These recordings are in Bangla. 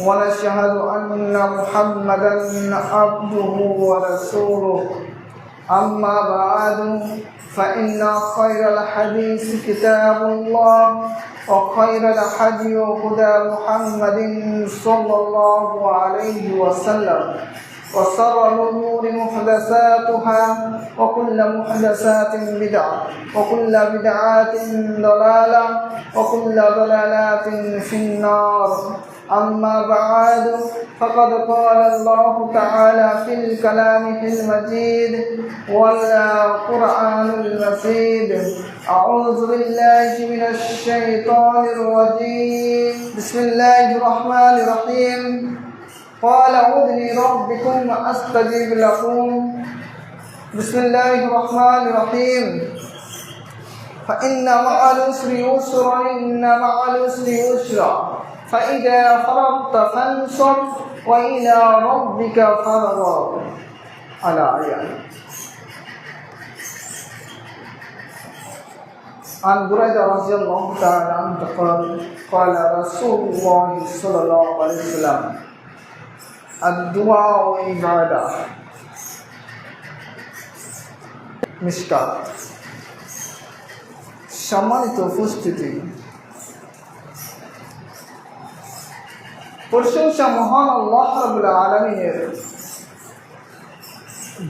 ونشهد أن محمدا عبده ورسوله. أما بعد فإن خير الحديث كتاب الله وخير الحدي هدى محمد صلى الله عليه وسلم. وشر الأمور محدثاتها وكل محدثات بدعة وكل بدعة ضلالة وكل ضلالات في النار. أما بعد فقد قال الله تعالى في الكلام المجيد والقرآن المجيد أعوذ بالله من الشيطان الرجيم. بسم الله الرحمن الرحيم. قال أذني ربكم أستجيب لكم بسم الله الرحمن الرحيم. فإن مع العسر يسرا إن مع العسر يسرا. فإذا فرغت فانصب وإلى ربك فارغب على آيات عن بريدة رضي الله تعالى عنه قال قال رسول الله صلى الله عليه وسلم الدعاء عبادة মিসকাত সম্মানিত উপস্থিতি প্রশংসা মহান আল্লাহ রাবুল্লাহ আলমিনের।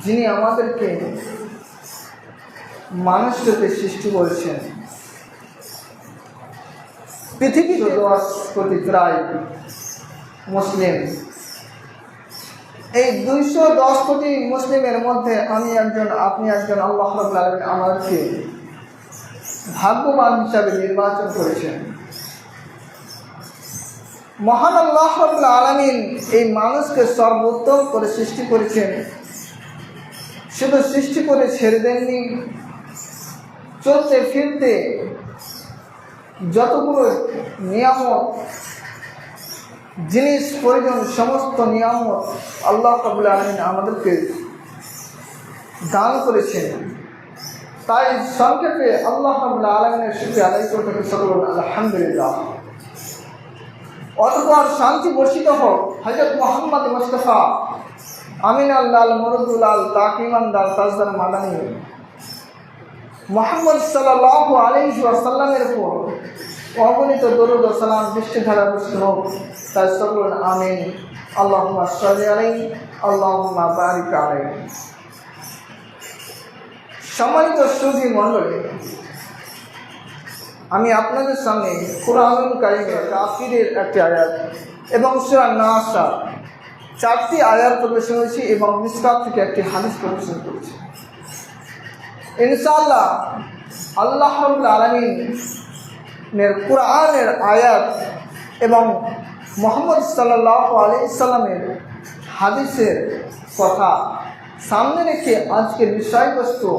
যিনি আমাদেরকে মানুষ মানুষকে সৃষ্টি করেছেন। পৃথিবী দশ কোটি প্রায় মুসলিম। এই দুইশো দশ কোটি মুসলিমের মধ্যে আমি একজন, আপনি একজন আল্লাহ আমাদেরকে ভাগ্যবান হিসাবে নির্বাচন করেছেন। মহান আল্লাহ আলমিন এই মানুষকে সর্বোত্তম করে সৃষ্টি করেছেন। শুধু সৃষ্টি করে ছেড়ে দেননি, চলতে ফিরতে যতগুলো নিয়ামত, জিনিস, প্রয়োজন, সমস্ত নিয়ামত আল্লাহ কাবুল আলমিন আমাদেরকে দান করেছেন। তাই সংক্ষেপে আল্লাহ কাবুল আলমিনের সুখে আদায় করতে সকল আলহামদুলিল্লাহ। অতপর শান্তি বর্ষিত হোক হজরত মোহাম্মদ মুস্তফা। আমিন আল্লাহ মরদুল্লাল তাকিমানদার তাজদার মাদানী। মোহাম্মদ সাল্লাহ আলী সাল্লামের উপর অগণিত দরুদ সালাম বৃষ্টিধারা বৃষ্টি হোক তাই সকল আমিন। আল্লাহ সাল্লি আলাই আল্লাহ বারিক আলাই সম্মানিত সুধী মণ্ডলী আমি আপনাদের সামনে কোরআনুল কাফিরের একটি আয়াত এবং সুরা নাসা চারটি আয়াত প্রদর্শন হয়েছি এবং মিসকাত থেকে একটি হাদিস প্রদর্শন করেছি। ইনশাআল্লাহ আল্লাহ আলমিনের কোরআনের আয়াত এবং মোহাম্মদ সাল্লাহ আলি ইসাল্লামের হাদিসের কথা সামনে রেখে আজকের বিষয়বস্তু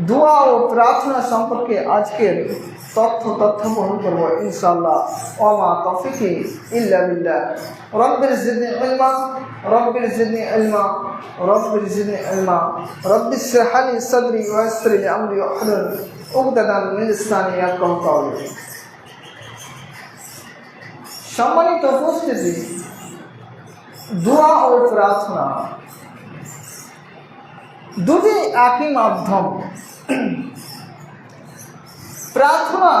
দোয়া ও প্রার্থনা সম্পর্কে আজকের তথ্য তথ্য বহন করবো ইনশাল্লাহ ওমা তফিকি ইল্লা বিল্লাহ রব্বির জিদনি ইলমা রব্বির জিদনি ইলমা রব্বির জিদনি ইলমা রব্বি ইশরাহলি সাদরি ওয়া ইয়াসসির লি আমরি ওয়াহলুল উকদাতান মিন লিসানি ইয়াফকাহু কাওলি সম্মানিত উপস্থিতি দোয়া ও প্রার্থনা দুটি একই মাধ্যম। প্রার্থনা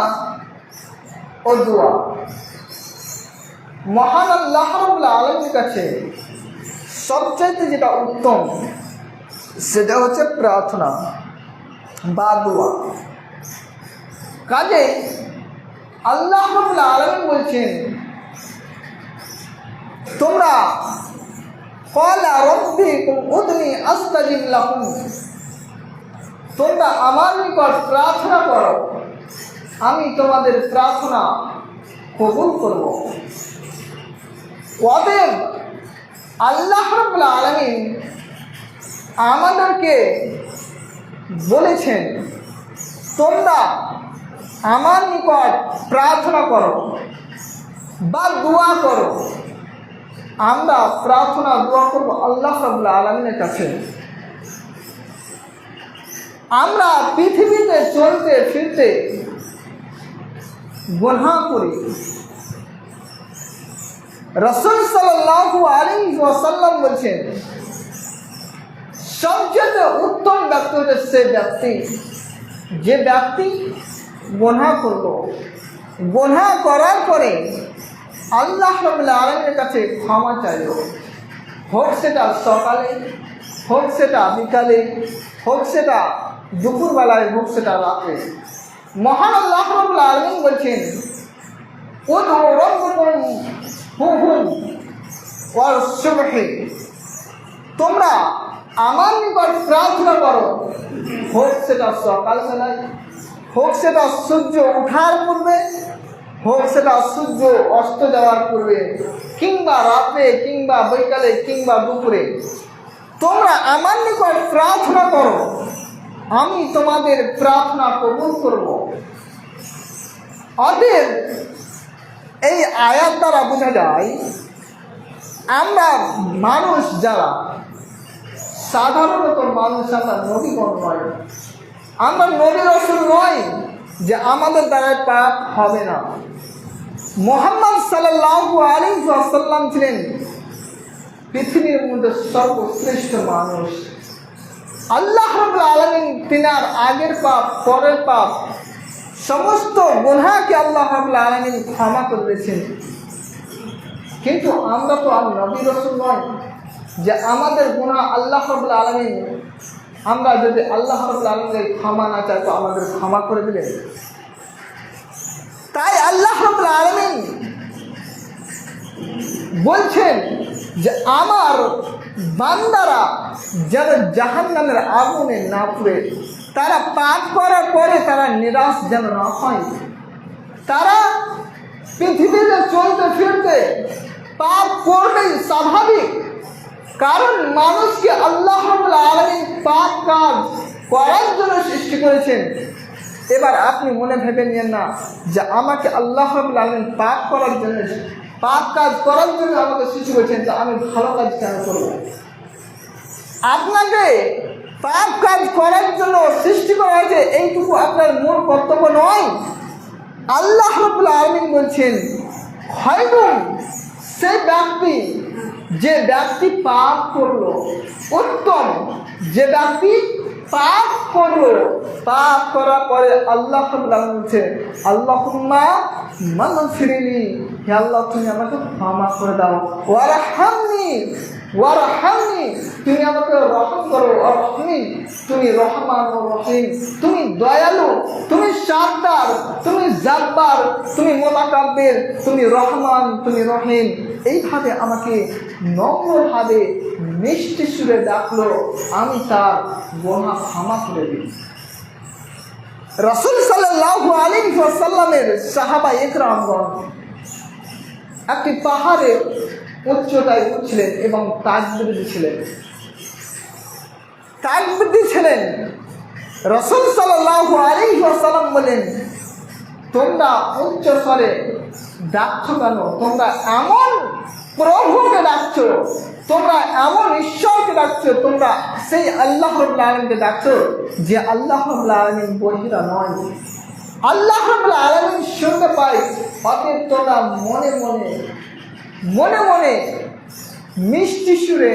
ও দোয়া। মহান আল্লাহ আলমের কাছে সবচাইতে যেটা উত্তম, সেটা হচ্ছে প্রার্থনা বা দোয়া। কাজে আল্লাহ আলম বলছেন, তোমরা কলা রব্বি উদনি আস্তাজিব লাকুম তোমরা আমার নিকট প্রার্থনা করো। আমি তোমাদের প্রার্থনা কবুল করব। অতএব আল্লাহ রব্বুল আলমিন আমাদেরকে বলেছেন, তোমরা আমার নিকট প্রার্থনা করো বা দোয়া করো। আমরা প্রার্থনা, দোয়া করব আল্লাহ রব্বুল আলমিনের কাছে। আমরা পৃথিবীতে চলতে, ফিরতে গোনা করি। রসুল সাল্লাহু আলী ওয়াসাল্লাম বলছেন, সবচেয়ে উত্তম ব্যক্তি হচ্ছে সে ব্যক্তি, যে ব্যক্তি গোনা করল। গোনা করার পরে আল্লাহ রবুল্লা আলমের কাছে ক্ষমা চাইল হোক সেটা সকালে, হোক সেটা বিকালে, হোক সেটা দুপুরবেলায়, হোক সেটা রাতে মহান আল্লাহ রবুল্লা আলমিন বলছেন তোমরা আমার নিকট প্রার্থনা করো, হোক সেটা সকালবেলায় হোক সেটা সূর্য উঠার পূর্বে হোক সেটা সূর্য অস্ত যাওয়ার পূর্বে, কিংবা রাতে, কিংবা বৈকালে, কিংবা দুপুরে। তোমরা আমার নিকট প্রার্থনা করো। আমি তোমাদের প্রার্থনা কবুল করব। অতএব এই আয়াত দ্বারা বোঝা যায়, আমরা মানুষ যারা, সাধারণত মানুষ আমরা নবীগণ নয়। আমরা নবী রসুল নয় যে আমাদের দ্বারা পাপ হবে না। মোহাম্মদ সাল্লাহু আলী ছিলেন পৃথিবীর মধ্যে সর্বশ্রেষ্ঠ মানুষ। আল্লাহ আলমিন তিনার আগের পাপ, পরের পাপ, সমস্ত গুনহাকে আল্লাহ রবুল আলমিন ক্ষমা করে দিয়েছেন। কিন্তু আমরা তো আর নবী রসুল নয় যে আমাদের গুণা আল্লাহ রবুল আলমিন আমরা যদি আল্লাহ আলমীর ক্ষমা না চাই, তো আমাদের ক্ষমা করে দিলেন তাই আল্লাহ আলমিন বলছেন যে, আমার বান্দারা যেন জাহান নামের আগুনে না পুড়ে, তারা পাপ করার পরে তারা নিরাশ যেন না হয়। তারা পৃথিবীতে চলতে ফিরতে পাপ করবেই স্বাভাবিক। কারণ মানুষকে আল্লাহ আলমী পাপ কাজ করার জন্য সৃষ্টি করেছেন। এবার আপনি মনে ভেবে নিন না যে আমাকে আল্লাহ আলমিন পাপ করার জন্য পাপ কাজ করার জন্য আমাকে সৃষ্টি করেছেন, তো আমি ভালো কাজ কেন করব? আপনাকে পাপ কাজ করার জন্য সৃষ্টি করা হয়েছে এইটুকু আপনার মূল কর্তব্য নয়। আল্লাহ রবুল্লা আলমিন বলছেন হয়তো সে ব্যক্তি যে ব্যক্তি পাপ করল, উত্তম। যে ব্যক্তি পাপ করল, পাপ করার পরে আল্লাহ বলছে আল্লাহ মান ফিরিনি হে আল্লাহ, তুমি আমাকে ক্ষমা করে দাও। ওরা হামনি ওয়ারা হামনি তুমি আমাকে রহম করো রহমি তুমি রহমান রহিম। তুমি দয়ালু, তুমি সাদ্দার তুমি জাব্বার, তুমি মোলাকাব্যের, তুমি রহমান, তুমি রহিম। এইভাবে আমাকে নম্রভাবে মিষ্টি সুরে ডাকলো। আমি তার গোনা ক্ষমা করে দিই রসুল সাল্লাহ আলী সাল্লামের সাহাবা একরামগণ একটি পাহাড়ে উচ্চতায় উঠছিলেন এবং তাজবৃদ্ধি ছিলেন। তাজবৃদ্ধি ছিলেন। রসুল সাল্লাহ আলী সাল্লাম বলেন, তোমরা উচ্চ স্বরে ডাকছ কেন? তোমরা এমন প্রভুকে ডাকছো, তোমরা এমন ঈশ্বরকে ডাকছো, তোমরা সেই আল্লাহ আলমকে ডাকছো যে আল্লাহ আলমিন বহিরা নয়। আল্লাহ আলমিন শুনতে পাই অতএব তোমরা মনে মনে মনে মনে মিষ্টি সুরে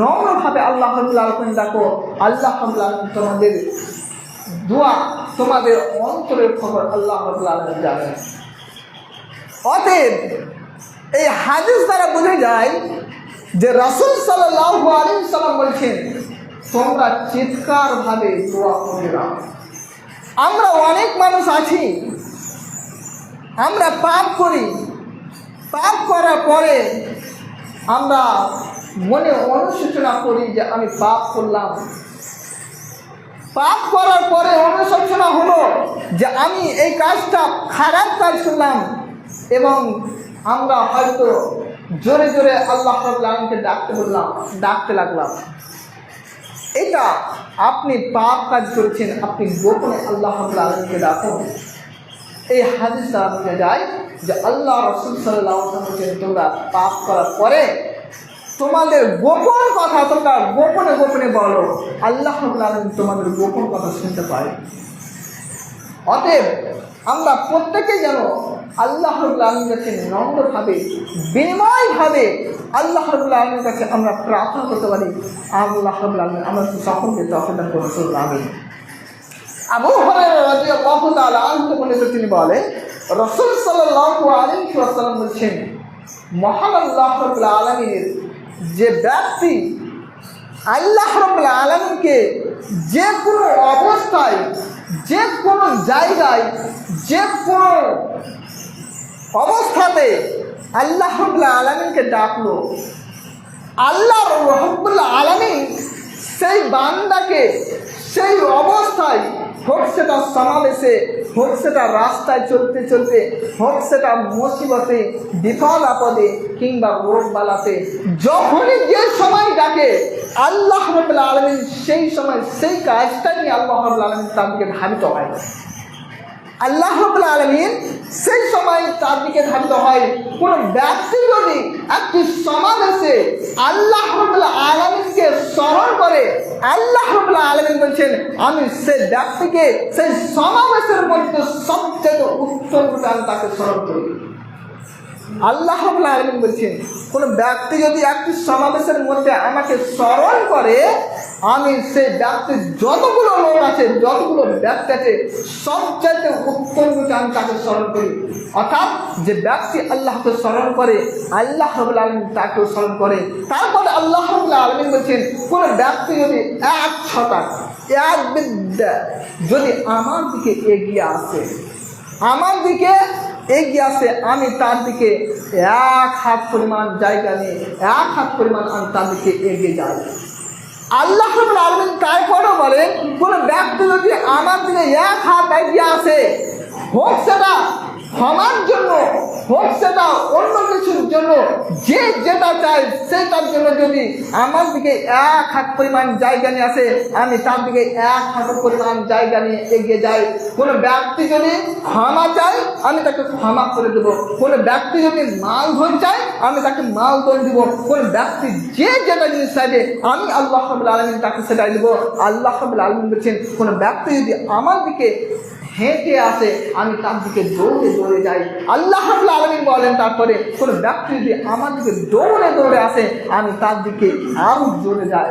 নম্রভাবে আল্লাহ আলমিন ডাকো, আল্লাহ তোমাদের দোয়া, তোমাদের অন্তরের খবর আল্লাহ আলমিন অতএব এই হাদিস দ্বারা বোঝা যায় যে রাসুল সাল্লাহ আলী সাল্লাম বলছেন, তোমরা চিৎকারভাবে দোয়া করে আমরা অনেক মানুষ আছি, আমরা পাপ করি পাপ করার পরে আমরা মনে অনুশোচনা করি যে আমি পাপ করলাম। পাপ করার পরে অনুশোচনা হলো যে আমি এই কাজটা খারাপ কাজ করলাম এবং আমরা হয়তো জোরে জোরে আল্লাহ রাব্বুল ডাকতে বললাম, ডাকতে লাগলাম। এটা আপনি পাপ কাজ করেছেন, আপনি গোপনে আল্লাহ আলামিনকে ডাকুন। এই হাদিস বোঝা যায় যে আল্লাহ রসুল সাল্লাহ বলছেন তোমরা পাপ করার পরে তোমাদের গোপন কথা তোমরা গোপনে গোপনে বলো। আল্লাহ তোমাদের গোপন কথা শুনতে পারে অতএব আমরা প্রত্যেকে যেন আল্লাহ আলমীর কাছে নম্রভাবে বিনয়ভাবে আল্লাহ আলমীর কাছে আমরা প্রার্থনা করতে পারি, আল্লাহ আলমী আমরা সকলকে তখন করতে আমি আবু আনহু বলেছে, তিনি বলেন, রাসূল সাল্লাল্লাহু আলাইহি ওয়াসাল্লাম বলছেন, মহান আল্লাহ রাব্বুল যে ব্যক্তি আল্লাহ রাব্বুল আলামিনকে যে কোনো অবস্থায় যে কোনো জায়গায় যে কোনো অবস্থাতে আল্লাহ রাব্বুল আলামিনকে ডাকলো, আল্লাহ রহমুল আলমী সেই বান্দাকে সেই অবস্থায় হোক সেটা সমাবেশে হোক সেটা রাস্তায় চলতে চলতে হোক সেটা মুসিবতে বিপদ আপদে কিংবা রোগবালাতে যখনই যে সময় ডাকে, আল্লাহ রবুল্লা আলমিন সেই সময় সেই কাজটা নিয়ে আল্লাহ রবুল্লা আলমিন তাদেরকে ধাবিত হয়। আল্লাহ রবুল্লা আলমিন সেই সময় তার দিকে ধাবিত হয়। কোনো ব্যক্তি যদি একটি সমাবেশে আল্লাহ রবুল্লা আলমিনকে স্মরণ করে, আল্লাহ রবুল্লা আলমিন বলছেন, আমি সেই ব্যক্তিকে সেই সমাবেশের মধ্যে সবচেয়ে উত্তম তাকে স্মরণ করি। আল্লাহ আলমিন বলছেন, কোনো ব্যক্তি যদি একটি সমাবেশের মধ্যে আমাকে স্মরণ করে, আমি সেই ব্যক্তির যতগুলো লোক আছে, যতগুলো ব্যক্তি আছে, সবচাইতে উত্তম রূপে আমি তাকে স্মরণ করি। অর্থাৎ যে ব্যক্তি আল্লাহকে স্মরণ করে, আল্লাহ রবুল আলমিন তাকেও স্মরণ করে। তারপরে আল্লাহ রবুল্লা আলমিন বলছেন, কোনো ব্যক্তি যদি এক ছটাক এক বিদ্যা যদি আমার দিকে এগিয়ে আসে, আমার দিকে এগিয়ে আসে আমি তার দিকে এক হাত পরিমাণ জায়গা নিয়ে, এক হাত পরিমাণ আমি তার দিকে এগিয়ে যাই। আল্লাহ আলমিন তাই করো বলে কোনো ব্যক্তি যদি আমার দিকে এক হাত এগিয়ে আসে, হোক সেটা ক্ষমার জন্য হোক সেটা অন্য কিছুর জন্য, যে যেটা চায় সেটার জন্য যদি আমার দিকে এক হাত পরিমাণ জায়গা নিয়ে আসে, আমি তার দিকে এক হাত পরিমাণ জায়গা নিয়ে এগিয়ে যাই। কোনো ব্যক্তি যদি ক্ষমা চায়, আমি তাকে ক্ষমা করে দেবো। কোনো ব্যক্তি যদি মাল ধন চায়, আমি তাকে মাল ধন দিব। কোনো ব্যক্তি যে যেটা জিনিস চাইবে, আমি আল্লাহ আলমিন তাকে সেটাই দেবো। আল্লাহ আলমিন বলছেন, কোনো ব্যক্তি যদি আমার দিকে হেঁটে আসে, আমি তার দিকে দৌড়ে দৌড়ে যাই। আল্লাহ আলমিন বলেন, তারপরে কোনো ব্যক্তি যদি আমার দিকে দৌড়ে দৌড়ে আসে, আমি তার দিকে আরও জোরে যাই।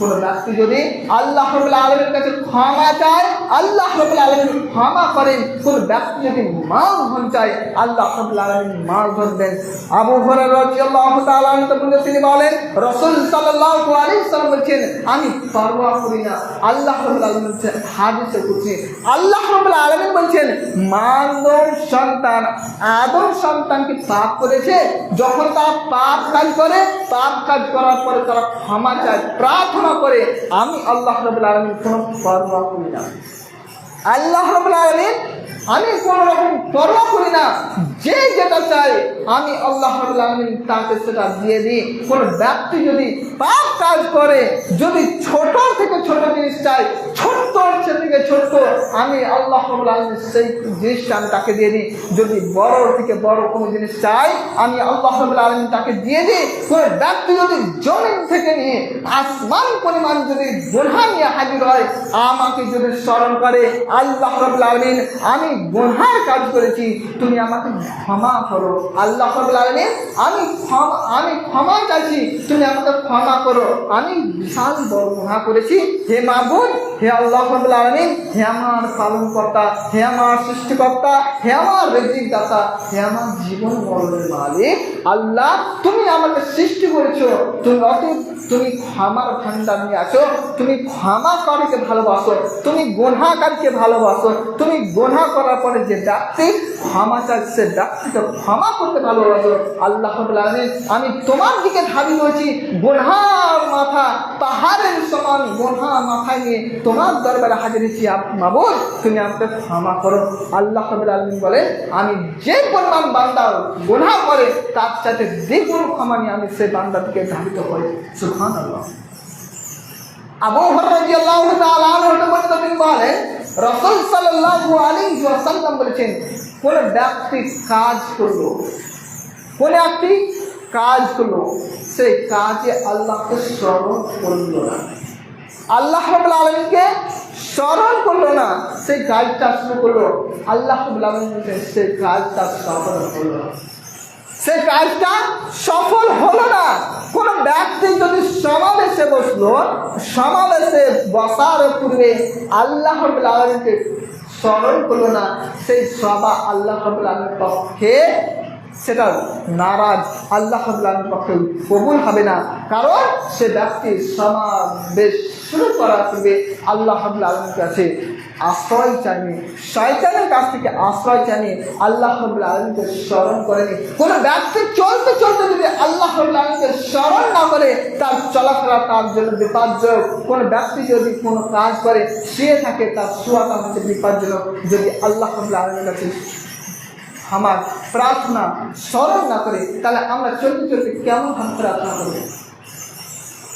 কোনো ব্যক্তি যদি আল্লাহ রবুল্লা আলমের কাছে ক্ষমা চায়, আল্লাহ রবুল্লা আলমিন ক্ষমা করেন। কোনো ব্যক্তি যদি মাল ধন চায়, আল্লাহ রবুল্লা আলমিন মাল ধন দেন। আবু হরের তিনি বলেন, রসুল সাল্লাহ আলী সাল্লাম বলছেন, আমি পরোয়া করি না। আল্লাহ রবুল্লা আলমিন হাদিসে করছি আল্লাহ রবুল্লা আলমিন বলছেন মানদর সন্তান আদম সন্তানকে পাপ করেছে, যখন তারা পাপ কাজ করে, পাপ কাজ করার পরে তারা ক্ষমা চায়, প্রার্থনা করে, আমি আল্লাহ রবুল আলমিন কোনো পরোয়া করি না। আল্লাহ রবুল আলমিন আমি কোনো রকম পরোয়া করি না। যে যেটা চাই, আমি আল্লাহ তাকে সেটা দিয়ে দিই। কোনো ব্যক্তি যদি পাপ কাজ করে, যদি ছোট থেকে ছোট জিনিস চাই, ছোট্ট থেকে ছোট্ট, আমি আল্লাহ সেই জিনিসটা আমি তাকে দিয়ে দিই। যদি বড় থেকে বড় কোনো জিনিস চাই, আমি আল্লাহ আলমিন তাকে দিয়ে দিই। কোনো ব্যক্তি যদি জমিন থেকে নিয়ে আসমান পরিমাণ যদি গোনা নিয়ে হাজির হয়, আমাকে যদি স্মরণ করে আল্লাহ আলমিন আমি গোনার কাজ করেছি, তুমি আমাকে ক্ষমা করো। আল্লাহ রবুল্লা আমি ক্ষমা আমি ক্ষমা চাইছি, তুমি আমাকে ক্ষমা করো। আমি বিশাল বড় গুণা করেছি। হে মাহবুদ হে আল্লাহ আলমিন, হে আমার পালন কর্তা হে আমার সৃষ্টিকর্তা, হে আমার রেজিক দাতা হে আমার জীবন মরণের মালিক। আল্লাহ, তুমি আমাকে সৃষ্টি করেছ। তুমি অতীত, তুমি ক্ষমার ভান্ডার নিয়ে আছো তুমি ক্ষমা করাকে ভালোবাসো। তুমি গোনাকারকে ভালোবাসো। তুমি গোনা করার পরে যে ব্যক্তি ক্ষমা চায়, সে ব্যক্তিকে ক্ষমা করতে ভালোবাসো। আল্লাহ আলমিন, আমি তোমার দিকে ধাবি হয়েছি, গোনার মাথা পাহাড়ের সমান গোনা মাথায় নিয়ে তোমার দরবারে হাজির হয়েছি। মাবুদ, তুমি আমাকে ক্ষমা করো। আল্লাহ আলমিন বলে, আমি যে পরিমাণ বান্দা গোনা করে, তার সাথে দ্বিগুণ ক্ষমা নিয়ে আমি সেই বান্দাকে ধাবিত করি সুখান আল্লাহ আবু আনহু বলেন তিনি বলেন রাসূল সাল্লাল্লাহু আলাইহি ওয়াসাল্লাম বলেছেন, কোন ব্যক্তি কাজ করল, কোন একটি কাজ করল, সেই কাজে আল্লাহকে স্মরণ করল না। আল্লাহ রাব্বুল আলামিনকে স্মরণ করল না, সেই কাজটা শুরু করল। আল্লাহ রাব্বুল আলামিন বলছেন, সেই কাজটা সফল হলো না। সেই কাজটা সফল হলো না। কোন ব্যক্তি যদি সমাবেশে বসল, সমাবেশে বসার পূর্বে আল্লাহ আলমীকে স্মরণ করল না, সেই সভা আল্লাহ আলমীর পক্ষে সেটা নারাজ আল্লাহ আলমীর পক্ষে কবুল হবে না। কারণ সে ব্যক্তি সমাবেশ শুরু করার পূর্বে আল্লাহ আলমীর কাছে আশ্রয় চায়নি শয়তানের কাছ থেকে আশ্রয় চায়নি আল্লাহ রবুল আলমীকে স্মরণ করেনি কোনো ব্যক্তি চলতে চলতে যদি আল্লাহ রবুল আলমীকে স্মরণ না করে, তার চলাফেরা, তার জন্য বিপজ্জনক কোনো ব্যক্তি যদি কোনো কাজ করে শুয়ে থাকে তার শুয়াটা হচ্ছে বিপজ্জনক যদি আল্লাহ রবুল আলমীর কাছে আমার প্রার্থনা স্মরণ না করে, তাহলে আমরা চলতে চলতে কেমন ভাবে প্রার্থনা করব?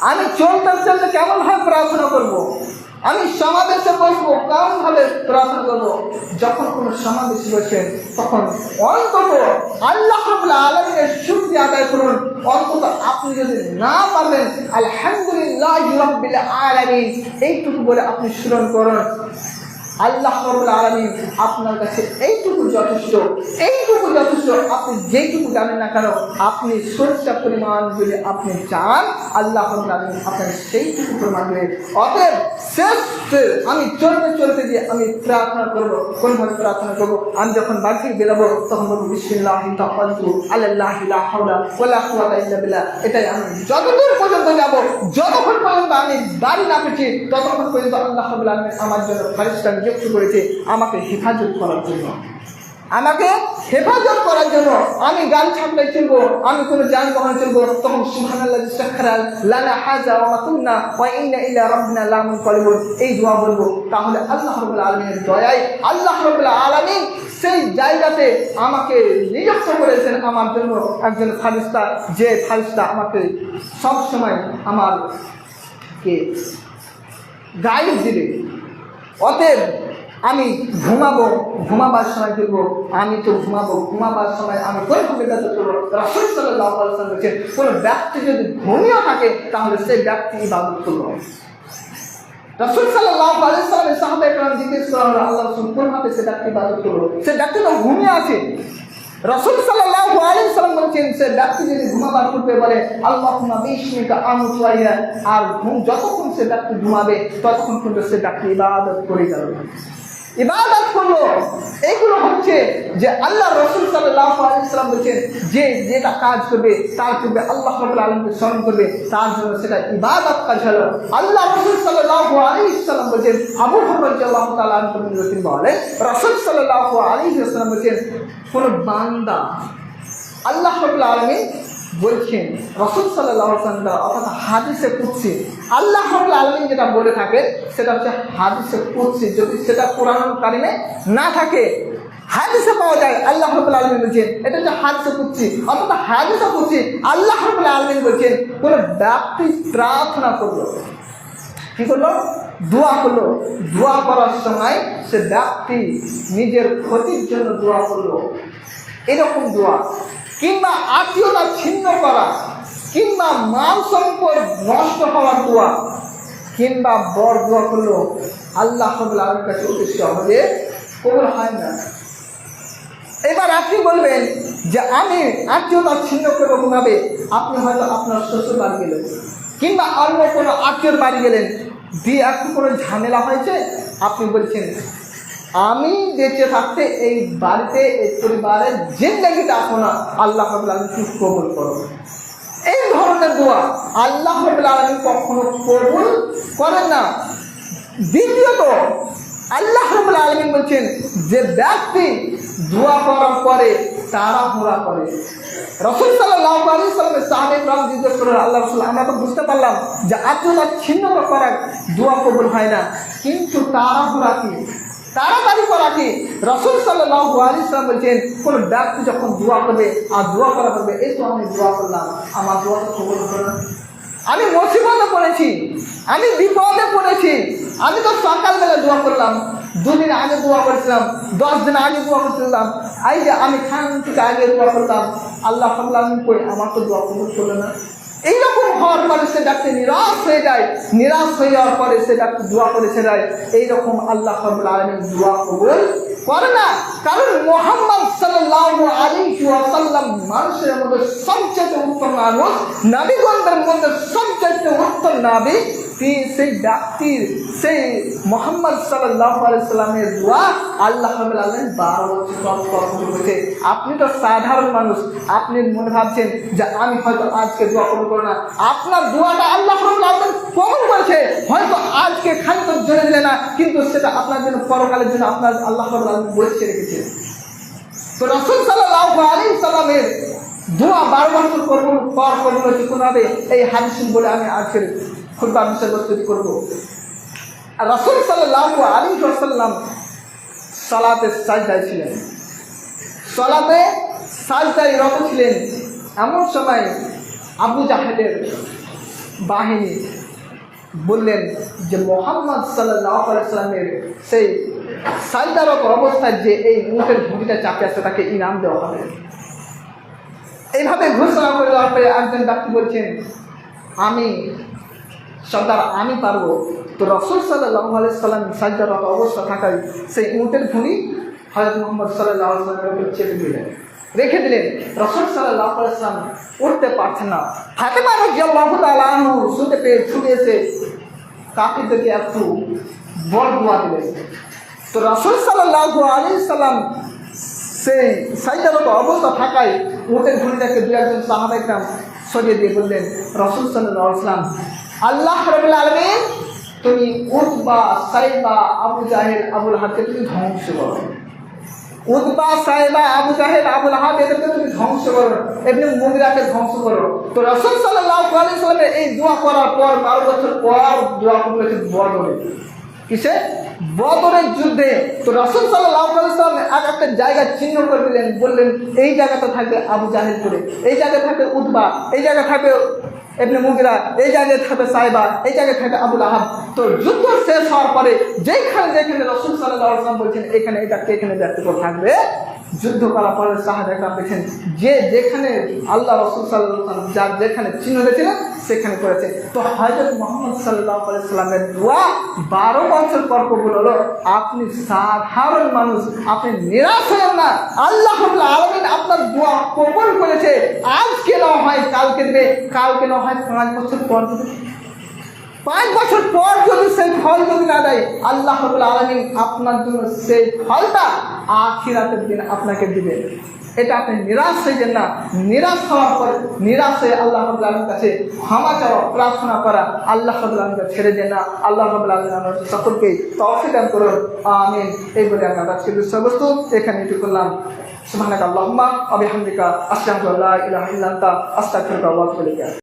আমি চলতে চলতে কেমন ভাবে প্রার্থনা করব। আমি সমাবেশে বসবো ভাবে প্রার্থনা করব? যখন কোনো সমাবেশে বসেন তখন অন্তত আল্লাহ আলমের শুক্তি আদায় করুন। অন্তত আপনি যদি না পারবেন আলহামদুলিল্লাহ আলমী এইটুকু বলে আপনি স্মরণ করুন। আল্লাহ রবুল আলমী আপনার কাছে এইটুকু যথেষ্ট এইটুকু যথেষ্ট। আপনি যেইটুকু জানেন না কেন, আপনি সরিষা পরিমাণ যদি আপনি চান আল্লাহ রবুল আলমী আপনার সেইটুকু পরিমাণ দেবে অতএব শেষ আমি চলতে চলতে গিয়ে আমি প্রার্থনা করব কোনভাবে প্রার্থনা করব? আমি যখন বাড়ি থেকে বেরোবো, তখন বলব বিসমিল্লাহ আল্লাহ এটাই আমি যতদূর পর্যন্ত যাব, যতক্ষণ পর্যন্ত আমি বাড়ি না পেছি ততক্ষণ পর্যন্ত আল্লাহ রাব্বুল আলামিন আমার জন্য ফারিস্তা নিযুক্ত করেছে, আমাকে হেফাজত করার জন্য। আমাকে হেফাজত করার জন্য আমি গান ছাপলাই চলবো, আমি কোনো যানবাহন চলবো তখন সাক্ষরাল লানা হাজা কুন্না ওয়া ইন্না ইলা রাব্বিনা লামুনকালিবুন এই দোয়া বলব, তাহলে আল্লাহ রাব্বুল আলামিনের দয়ায়, আল্লাহ রাব্বুল আলামিন সেই জায়গাতে আমাকে নিযুক্ত করেছেন আমার জন্য। একজন ফারিস্তা, যে ফারিস্তা আমাকে সবসময় আমার কে গাইড দিবে। অতএব আমি ঘুমাবো, ঘুমাবার সময় করব আমি তো ঘুমাবো, ঘুমাবার সময় আমি কোন ভূমিকা করব? রাসুল সাল্লাহ বলছেন কোনো ব্যক্তি যদি ঘুমিয়ে থাকে, তাহলে সেই ব্যক্তি ইবাদত করব। কোন সে ব্যক্তি ইবাদত করব? সে ব্যক্তি তো ঘুমিয়ে আছে। রসুল সাল্লাহ আলাইসাল্লাম বলছেন, সে ব্যক্তি যদি ঘুমাবার পূর্বে বলে, আল্লাহ বিষ্ণুকা আমুয়াইয়া আর ঘুম যতক্ষণ সে ব্যক্তি ঘুমাবে, ততক্ষণ পর্যন্ত সে ব্যক্তি ইবাদত করে গেল ইবাদত করল। এইগুলো হচ্ছে যে আল্লাহ রসুল সাল্লাহ আলাইসাল্লাম বলছেন, যে যেটা কাজ করবে, তার পূর্বে আল্লাহ রবুল আলমকে স্মরণ করবে, তার জন্য সেটা ইবাদত কাজ হলো। আল্লাহ রসুল সাল্লাহ আলাইসাল্লাম বলছেন, আবু হরজ আল্লাহ তালা বলেন রসুল সাল্লাহ আলাইসাল্লাম বলছেন, কোন বান্দা আল্লাহ রবুল আলমী বলছেন, রসুল সাল্লাহ অর্থাৎ হাদিসে কুচ্ছি আল্লাহ রবুল আলমী যেটা বলে থাকে সেটা হচ্ছে হাদিসে কুচ্ছি যদি সেটা কোরআন কারিমে না থাকে, হাদিসে পাওয়া যায়, আল্লাহ রবুল আলমী বলছেন, এটা হচ্ছে হাদিসে কুচ্ছি অর্থাৎ হাদিসে কুচ্ছি আল্লাহ রবুল আলমী বলছেন, কোনো ব্যক্তি প্রার্থনা করল, কি করল? দোয়া করল। দোয়া করার সময় সে ব্যক্তি নিজের ক্ষতির জন্য দোয়া করল। এরকম দোয়া। কিংবা আত্মীয়তা ছিন্ন করা, কিংবা মান সম্পদ নষ্ট হওয়ার দোয়া, কিংবা বর দোয়া করল আল্লাহ আল্লাহর কাছে উদ্দেশ্য আমাদের কবুল হয় না। এবার আপনি বলবেন যে আমি আত্মীয়তা ছিন্ন করব কোনোভাবে আপনি হয়তো আপনার শ্বশুর বাড়ি গেলেন, কিংবা অন্য কোনো আত্মীয়র বাড়ি গেলেন। দিয়ে একটু কোনো ঝামেলা হয়েছে? আপনি বলছেন আমি বেঁচে থাকতে এই বাড়িতে, এই পরিবারের জিন্দগিটা আপনার আল্লাহ আলমী কবুল করো এই ধরনের দোয়া আল্লাহ আলমী কখনো কবুল করেন না। দ্বিতীয়ত, আল্লাহ রবুল আলমিন বলছেন, যে ব্যক্তি দোয়া করার পরে তারা হুরা করে। রসুল সাল্লাহ আলী করে আল্লাহ রসুল, আমরা তো বুঝতে পারলাম যে আত্মীয়তা ছিন্ন করার দোয়া কবুল হয় না। কিন্তু তারা হুরা কি? তাড়াতাড়ি করা কি? রসুল সাল্লাহ আলী সাল্লাম বলছেন, কোন ব্যক্তি যখন দোয়া করবে, আর দোয়া করা করবে, এই তো আমি দোয়া করলাম, আমার দোয়া কবুল করে আমি মুসিবতে পড়েছি, আমি বিপদে পড়েছি, আমি তো সকালবেলা দোয়া করলাম, দুদিন আগে দোয়া করেছিলাম, দশ দিন আগে দোয়া করছিলাম এই যে আমি খান থেকে আগে দোয়া করলাম, আল্লাহ আমি কই আমার তো দোয়া কবুল করল না। এইরকম হওয়ার পরে সে ডাক্তার নিরাশ হয়ে যায়। নিরাশ হয়ে যাওয়ার পরে সে ডাক্তার দোয়া করেছে যায় এইরকম আল্লাহ আলমের আলমী দোয়া কবুল করে না। কারণ মোহাম্মদ সাল্লাল্লাহু আলাইহি ওয়াসাল্লাম মানুষের মধ্যে সবচেয়ে উত্তম মানুষ, নবীগণদের মধ্যে সবচেয়ে উত্তম নাবি তিনি সেই ব্যক্তির সেই মোহাম্মদ সাল্লাহ আলাইসাল্লামের দোয়া আল্লাহ আলম বারো বছর আপনি তো সাধারণ মানুষ, আপনি মনে ভাবছেন যে আমি হয়তো আজকে দোয়া কবুল করো না। আপনার দোয়াটা আল্লাহ আলম কবুল করেছে। হয়তো আজকে খানিক জেনে দিলে না, কিন্তু সেটা আপনার জন্য পরকালের জন্য আপনার আল্লাহ আলম বলেছে রেখেছে তো রসুল সাল্লাহ আলী সাল্লামের দোয়া বারো বছর করব পর করব হবে এই হাদিস বলে আমি আজকের খুদ্া বিষয়বস্তু করব। আর রসুল সাল্লাহ আলী সাল্লাম সালাতে সাজদায় ছিলেন। সলাতে সাজদায় রত ছিলেন এমন সময় আবু জাহেদের বাহিনী বললেন যে মোহাম্মদ সাল্লামের সেই সাইদারক অবস্থায় যে এই মুখের ভূমিটা চাপে আছে, তাকে ইনাম দেওয়া হবে। এইভাবে ঘোষণা করে দেওয়ার পরে একজন ব্যক্তি বলছেন, আমি, সর্দার, আমি পারব। তো রসুল সাল্লাহ সাল্লাম সাজদারত অবস্থা থাকায় সেই উঁটের ভূমি হজরত মোহাম্মদ সাল্লাহ সাল্লামের চেপে দিলেন। রেখে দিলেন। রসুল সাল্লাম উঠতে পারছেন না। ফাতেমা রাজিয়াল্লাহু তাআলা আনহু শুনতে পেয়ে ছুটে এসে কাফিরদেরকে একটু বল দোয়া দিলেন। তো রসুল সাল্লাহ আলী সাল্লাম সেই সাইদারত অবস্থা থাকায় উটের ঘুড়িটাকে দু একজন সাহাবাইকরাম সরিয়ে দিয়ে বললেন, রসুল সাল্লাহ আল্লাহ রবিল আলমিন, তুমি উতবা সাইবা আবু জাহেদ আবুল হাতকে তুমি ধ্বংস করো। উতবা সাইবা আবু জাহেদ আবুল হাত এদেরকে তুমি ধ্বংস করো। এমনি মুগরাকে ধ্বংস করো। তো রসুল সাল্লাহ আলী সাল্লামের এই দোয়া করার পর, বারো বছর পর দোয়া করেছে বদরে। কিসে? বদরের যুদ্ধে। তো রসুল সাল্লাম এক একটা জায়গা চিহ্ন করে দিলেন, বললেন, এই জায়গাটা থাকবে আবু জাহেদ করে, এই জায়গায় থাকবে উদ্বা এই জায়গা থাকবে এমনি মুগিরা, এই জায়গায় থাকবে সাইবা, এই জায়গায় থাকবে আবুল আহাব। তো যুদ্ধ শেষ হওয়ার পরে যেখানে যেখানে রসুল সাল্লাহ বলছেন, এখানে এই ব্যক্তি এখানে ব্যক্তি থাকবে যুদ্ধ করার পরে সাহায্য দেখেন যে যেখানে আল্লাহ রসুল সাল্লাম যার যেখানে চিহ্ন দিয়েছিলেন সেখানে করেছে। তো হজরত মোহাম্মদ সাল্লাহ সাল্লামের দোয়া বারো বছর পর কবুল হলো। আপনি সাধারণ মানুষ, আপনি নিরাশ হলেন না। আল্লাহ আলমিন আপনার দোয়া কবুল করেছে। আজকে না হয় কালকে দেবে কালকে না হয় পাঁচ বছর পর দেবে পাঁচ বছর পর যদি সেই ফল যদি না দেয়, আল্লাহ আলমিন আপনার জন্য সেই ফলটা আখিরাতের দিন আপনাকে দিবে। এটা আপনি নিরাশ হয়ে না। নিরাশ হওয়ার পরে নিরাশ হয়ে আল্লাহ আলমের কাছে ক্ষমা চাওয়া, প্রার্থনা করা, আল্লাহ আলমকে ছেড়ে দেন না। আল্লাহ আমার সকলকেই তফিদান করুন। আমিন। এই বলে আমরা আজকের বিষয়বস্তু এখানে এটি করলাম। সুবহানাক আল্লাহুম্মা ওয়া বিহামদিকা। আশহাদু আল্লা ইলাহা